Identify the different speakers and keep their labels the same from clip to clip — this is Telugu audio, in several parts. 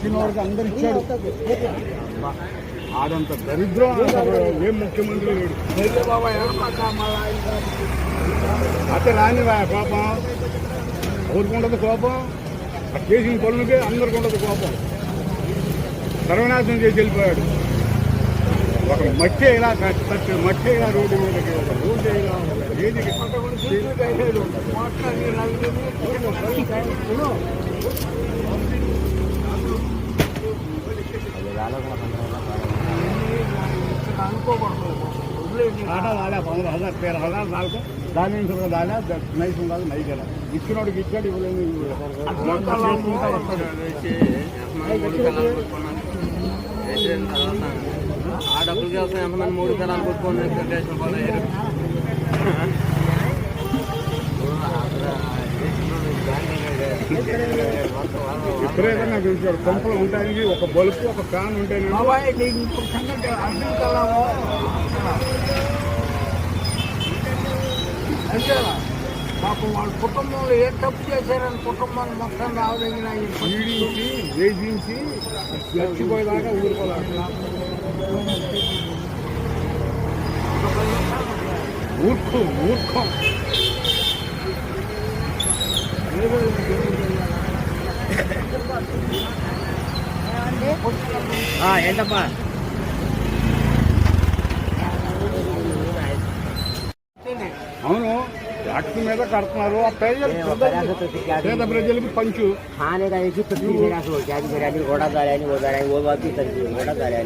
Speaker 1: ఇచ్చిన వాడికి అందరు ఇచ్చాడు. ఆడంత దరిద్రం. ఏం ముఖ్యమంత్రి? లేడు అతే రాని కోపం. ఎవరికి ఉండదు కోపం. చేసిన పనులకే అందరికి ఉండదు కోపం. సర్వనాశనం చేసి వెళ్ళిపోయాడు. ఒక మట్టి ఇలా కట్టి మట్టి ఇలా రోడ్డు మీదకి ఒక రోడ్డు ఇలా ఏది ఆటో రాలే పంద్రహ హజార్ తేర హజార్ రాలక దాని నుంచి కూడా రాలే నైస్ ఉండాలి నైట్ రాలే ఇచ్చినోడికి ఇచ్చాడు ఇవ్వలేదు
Speaker 2: ఆ డబ్బులు చేస్తాం ఎంతమంది మూడు తేరాలు
Speaker 1: కొట్టుకోండి నాకు ఇచ్చాడు కొంపలు ఉంటాయి ఒక బల్బు ఒక ఫ్యాన్ ఉంటేనే.
Speaker 3: అంతేనా పాపం వాళ్ళ కుటుంబంలో ఏ తప్పు చేశారని కుటుంబాన్ని మొత్తం రావదగిన
Speaker 1: ఈడించి వేధించి చచ్చిపోయేదాకా ఊరుకోవాలి ఊర్ఖం ఊర్ఖం
Speaker 2: ఏంటప్పా?
Speaker 1: అవును యాక్ట్ మీద కడుతున్నారు. ఆ పేద ప్రజలకు పంచు.
Speaker 2: హాని కలిసి ప్రతి జాతి బిర్యానీ కూడా గాలి ఓ గాలి ఓ బాబీ కూడా గాలి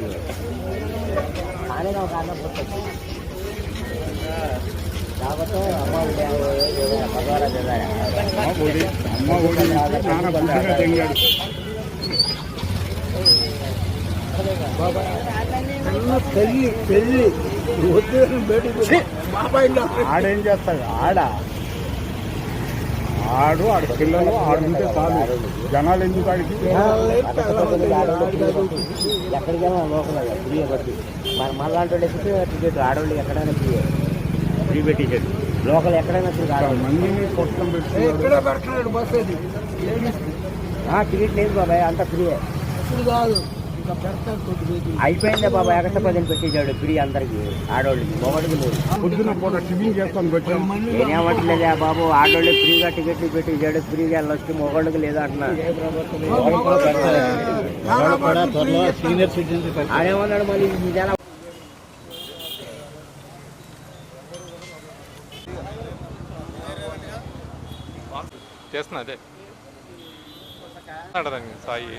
Speaker 2: హానిగా ఒక అమ్మ భగవాన్
Speaker 1: నాన్న బుద్ధిగా తెంగాడు ఆడేం చేస్తాడు ఆడ. ఆడు ఆడ పిల్లలు ఆడుంటే చాలు జనాలు ఎందుకు ఆడికి
Speaker 2: ఎక్కడికి లోకల్ ఫ్రీ బట్టి మరి మళ్ళాంటి టికెట్ ఆడవాళ్ళు ఎక్కడైనా ఫ్రీ ఫ్రీ పెట్టించాడు లోకల్ ఎక్కడైనా ఆడవాళ్ళు
Speaker 3: ఎక్కడ పెడుతున్నాడు బస్ అది? లేడీస్
Speaker 2: టికెట్ లేదు బాబాయ్ అంత ఫ్రీ
Speaker 3: ఇప్పుడు కాదు.
Speaker 2: అయిపోయిందే బాబాయ్ ఎక్కడ పదిని పెట్టించాడు ఫ్రీ అందరికి ఆడవాళ్ళకి మొగడికి లేదు నేనేమంటలేదా బాబు ఆడోళ్ళు ఫ్రీగా టికెట్లు పెట్టించాడు ఫ్రీగా వెళ్ళొచ్చు మొగోళ్ళకి లేదు అంటున్నా. ఆడేమన్నాడు మళ్ళీ జనం
Speaker 4: చేస్తున్నా అదే. సాయి.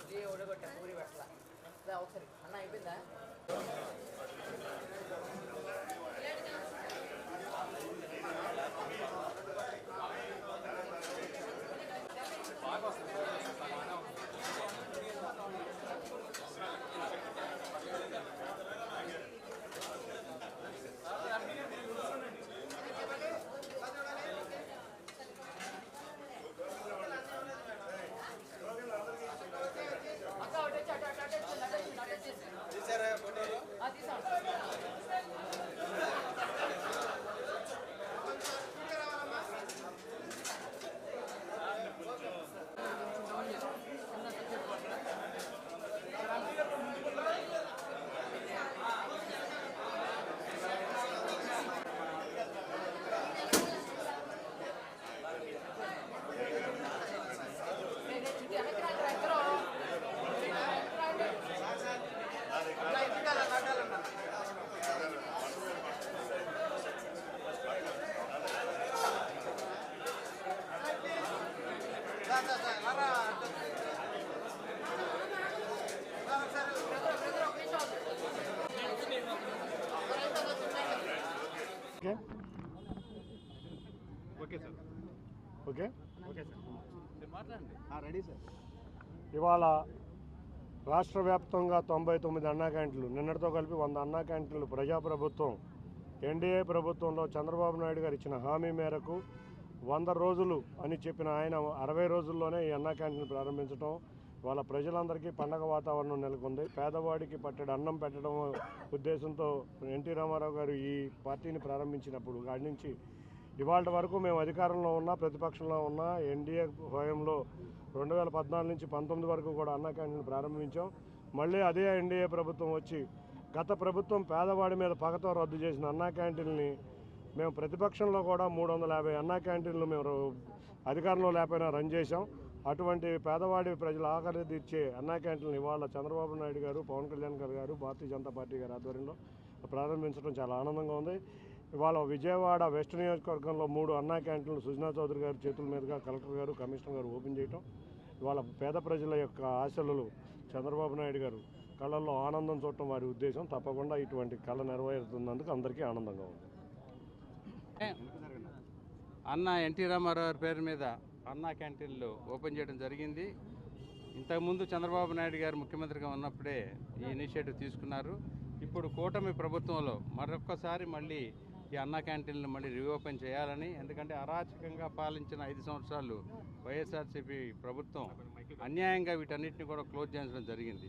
Speaker 5: పూరి ఒకసారి. అన్న అయిపోయిందా? ఓకే?
Speaker 6: ఇవాళ రాష్ట్ర వ్యాప్తంగా తొంభై తొమ్మిది అన్నా క్యాంటీన్లు నిన్నటితో కలిపి వంద అన్నా క్యాంటీన్లు ప్రజాప్రభుత్వం ఎన్డీఏ ప్రభుత్వంలో చంద్రబాబు నాయుడు గారు ఇచ్చిన హామీ మేరకు వంద రోజులు అని చెప్పిన ఆయన అరవై రోజుల్లోనే ఈ అన్నా క్యాంటీన్ ప్రారంభించడం వాళ్ళ ప్రజలందరికీ పండగ వాతావరణం నెలకొంది. పేదవాడికి పట్టెడు అన్నం పెట్టడం ఉద్దేశంతో ఎన్టీ రామారావు గారు ఈ పార్టీని ప్రారంభించినప్పుడు కాడి నుంచి ఇవాళ వరకు మేము అధికారంలో ఉన్నా ప్రతిపక్షంలో ఉన్నా ఎన్డీఏ హోయంలో రెండు వేల పద్నాలుగు నుంచి పంతొమ్మిది వరకు కూడా అన్నా క్యాంటీన్ ప్రారంభించాం. మళ్ళీ అదే ఎన్డీఏ ప్రభుత్వం వచ్చి గత ప్రభుత్వం పేదవాడి మీద పగతో రద్దు చేసిన అన్నా క్యాంటీన్ని మేము ప్రతిపక్షంలో కూడా మూడు వందల యాభై అన్నా క్యాంటీన్లు మేము అధికారంలో లేకపోయినా రన్ చేశాం. అటువంటి పేదవాడి ప్రజల ఆఖరి తీర్చే అన్నా క్యాంటీన్లు ఇవాళ చంద్రబాబు నాయుడు గారు పవన్ కళ్యాణ్ గారు గారు భారతీయ జనతా పార్టీ గారి ఆధ్వర్యంలో ప్రారంభించడం చాలా ఆనందంగా ఉంది. ఇవాళ విజయవాడ వెస్ట్ నియోజకవర్గంలో మూడు అన్నా క్యాంటీన్లు సుజనా చౌదరి గారి చేతుల మీదుగా కలెక్టర్ గారు కమిషనర్ గారు ఓపెన్ చేయటం ఇవాళ పేద ప్రజల యొక్క ఆశలు చంద్రబాబు నాయుడు గారు కళల్లో ఆనందం చూడటం వారి ఉద్దేశం. తప్పకుండా ఇటువంటి కళ నెరవేరుతున్నందుకు అందరికీ ఆనందంగా ఉంది.
Speaker 7: అన్న ఎన్టీ రామారావు పేరు మీద అన్నా క్యాంటీన్లు ఓపెన్ చేయడం జరిగింది. ఇంతకుముందు చంద్రబాబు నాయుడు గారు ముఖ్యమంత్రిగా ఉన్నప్పుడే ఈ ఇనిషియేటివ్ తీసుకున్నారు. ఇప్పుడు కూటమి ప్రభుత్వంలో మరొక్కసారి మళ్ళీ ఈ అన్నా క్యాంటీన్లు మళ్ళీ రీఓపెన్ చేయాలని ఎందుకంటే అరాచకంగా పాలించిన ఐదు సంవత్సరాలు వైఎస్ఆర్సీపీ ప్రభుత్వం అన్యాయంగా వీటన్నిటిని కూడా క్లోజ్ చేయించడం జరిగింది.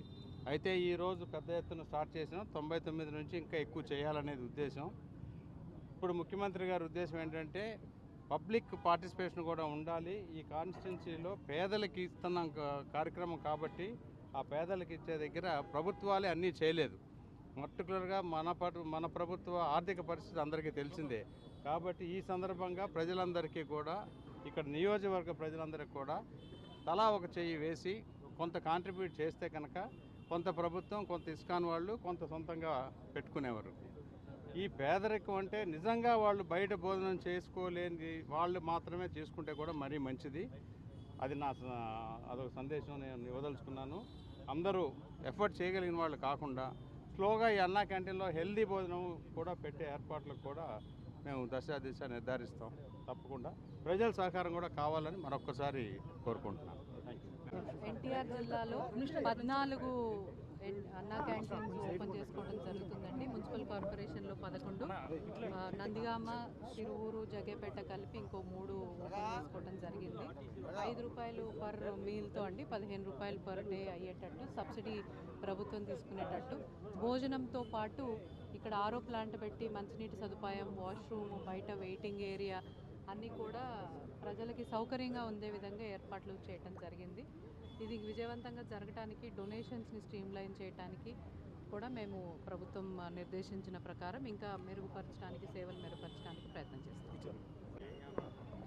Speaker 7: అయితే ఈరోజు పెద్ద ఎత్తున స్టార్ట్ చేసిన తొంభై తొమ్మిది నుంచి ఇంకా ఎక్కువ చేయాలనేది ఉద్దేశం. ఇప్పుడు ముఖ్యమంత్రి గారి ఉద్దేశం ఏంటంటే పబ్లిక్ పార్టిసిపేషన్ కూడా ఉండాలి. ఈ కాన్స్టిట్యున్సీలో పేదలకు ఇస్తున్న కార్యక్రమం కాబట్టి ఆ పేదలకు ఇచ్చే దగ్గర ప్రభుత్వాలే అన్నీ చేయలేదు. పర్టికులర్గా మన పటు మన ప్రభుత్వ ఆర్థిక పరిస్థితి అందరికీ తెలిసిందే. కాబట్టి ఈ సందర్భంగా ప్రజలందరికీ కూడా ఇక్కడ నియోజకవర్గ ప్రజలందరికీ కూడా తలా ఒక చెయ్యి వేసి కొంత కాంట్రిబ్యూట్ చేస్తే కనుక కొంత ప్రభుత్వం కొంత ఇస్కాన్ వాళ్ళు కొంత సొంతంగా పెట్టుకునేవారు. ఈ పేదరికం అంటే నిజంగా వాళ్ళు బయట భోజనం చేసుకోలేని వాళ్ళు మాత్రమే చేసుకుంటే కూడా మరీ మంచిది. అది నా అదొక సందేశం నేను ఇవ్వదలుచుకున్నాను అందరూ ఎఫర్ట్ చేయగలిగిన వాళ్ళు కాకుండా స్లోగా ఈ అన్నా క్యాంటీన్లో హెల్దీ భోజనం కూడా పెట్టే ఏర్పాట్లకు కూడా మేము దశ దిశ నిర్ధారిస్తాం. తప్పకుండా. ప్రజల సహకారం కూడా కావాలని మరొక్కసారి కోరుకుంటున్నాను
Speaker 5: ఎన్టీఆర్ జిల్లాలో పద్నాలుగు అన్నా క్యాంటీన్స్ ఓపెన్ చేసుకోవడం జరుగుతుందండి. మున్సిపల్ కార్పొరేషన్లో పదకొండు. నందిగామ తిరువూరు జగేపేట కలిపి ఇంకో మూడు ఓపెన్ చేసుకోవడం జరిగింది. ఐదు రూపాయలు పర్ మీల్తో అండి. పదిహేను రూపాయలు పర్ డే అయ్యేటట్టు సబ్సిడీ ప్రభుత్వం తీసుకునేటట్టు. భోజనంతో పాటు ఇక్కడ ఆరో ప్లాంట్ పెట్టి మంచినీటి సదుపాయం వాష్రూమ్ బయట వెయిటింగ్ ఏరియా అన్నీ కూడా ప్రజలకి సౌకర్యంగా ఉండే విధంగా ఏర్పాట్లు చేయటం జరిగింది. ఇది విజయవంతంగా జరగటానికి డొనేషన్స్ని స్ట్రీమ్లైన్ చేయడానికి కూడా మేము ప్రభుత్వం నిర్దేశించిన ప్రకారం ఇంకా మెరుగుపరచడానికి సేవలు మెరుగుపరచడానికి ప్రయత్నం చేస్తాం.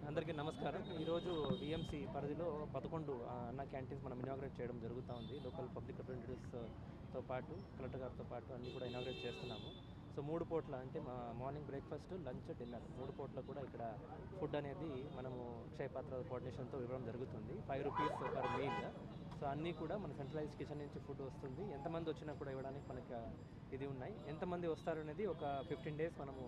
Speaker 8: అందరికీ నమస్కారం. ఈరోజు విఎంసి పరిధిలో పదకొండు అన్న క్యాంటీన్స్ మనం ఇనాగ్రేట్ చేయడం జరుగుతూ ఉంది. లోకల్ పబ్లిక్ రిప్రజెంటేటివ్స్తో పాటు కలెక్టర్ గారితో పాటు అన్నీ కూడా ఇనాగ్రేట్ చేస్తున్నాము. సో మూడు పూట్ల అంటే మా మార్నింగ్ బ్రేక్ఫాస్ట్ లంచ్ డిన్నర్. మూడు పూట్ల కూడా ఇక్కడ ఫుడ్ అనేది మనము క్షయపాత్ర కోఆర్డినేషన్తో ఇవ్వడం జరుగుతుంది. Five rupees per meal. So అన్నీ కూడా మన సెంట్రలైజ్ కిచెన్ నుంచి ఫుడ్ వస్తుంది. ఎంతమంది వచ్చినా కూడా ఇవ్వడానికి మనకి ఇది ఉన్నాయి. ఎంతమంది వస్తారు అనేది ఒక ఫిఫ్టీన్ డేస్ మనము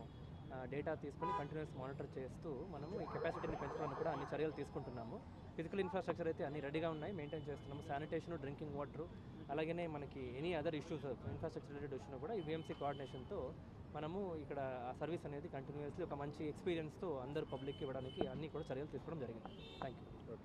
Speaker 8: డేటా తీసుకొని కంటిన్యూస్ మానిటర్ చేస్తూ మనము ఈ కెపాసిటీని పెంచడానికి కూడా అన్ని చర్యలు తీసుకుంటున్నాము. ఫిజికల్ ఇన్ఫ్రాస్ట్రక్చర్ అయితే అన్ని రెడీగా ఉన్నాయి మెయింటైన్ చేస్తున్నాము. శానిటేషన్ డ్రింకింగ్ వాటర్ అలాగనే మనకి any other issues infrastructure related వచ్చినా కూడా ఈ విఎంసీ కోఆర్డినేషన్తో మనము ఇక్కడ ఆ సర్వీస్ అనేది కంటిన్యూస్లీ ఒక మంచి ఎక్స్పీరియన్స్తో అందరూ పబ్లిక్ ఇవ్వడానికి అన్ని కూడా చర్యలు తీసుకోవడం జరిగింది. Thank you